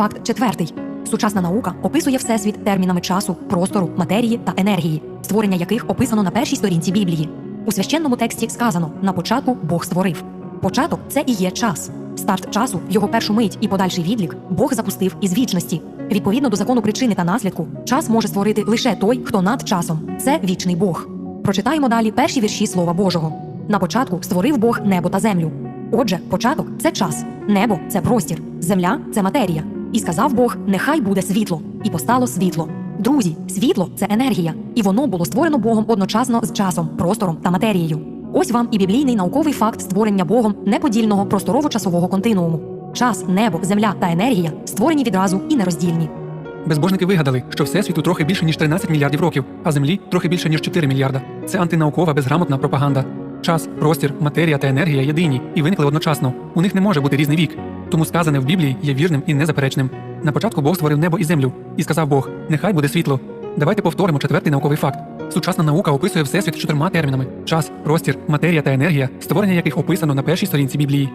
факт четвертий. Сучасна наука описує всесвіт термінами часу, простору, матерії та енергії, створення яких описано на першій сторінці Біблії. У священному тексті сказано: на початку Бог створив. Початок це і є час. Старт часу, його першу мить і подальший відлік Бог запустив із вічності. Відповідно до закону причини та наслідку, час може створити лише той, хто над часом. Це вічний Бог. Прочитаємо далі перші вірші Слова Божого. На початку створив Бог небо та землю. Отже, початок це час, небо це простір, земля це матерія. І сказав Бог: нехай буде світло, і постало світло. Друзі, світло це енергія, і воно було створено Богом одночасно з часом, простором та матерією. Ось вам і біблійний науковий факт створення Богом неподільного просторово-часового континууму. Час, небо, земля та енергія створені відразу і нероздільні. Безбожники вигадали, що всесвіту трохи більше ніж 13 мільярдів років, а землі трохи більше ніж 4 мільярда. Це антинаукова безграмотна пропаганда. Час, простір, матерія та енергія єдині і виникли одночасно. У них не може бути різний вік. Тому сказане в Біблії є вірним і незаперечним. На початку Бог створив небо і землю, і сказав Бог: Нехай буде світло. Давайте повторимо четвертий науковий факт. Сучасна наука описує всесвіт чотирма термінами: час, простір, матерія та енергія, створення яких описано на першій сторінці Біблії.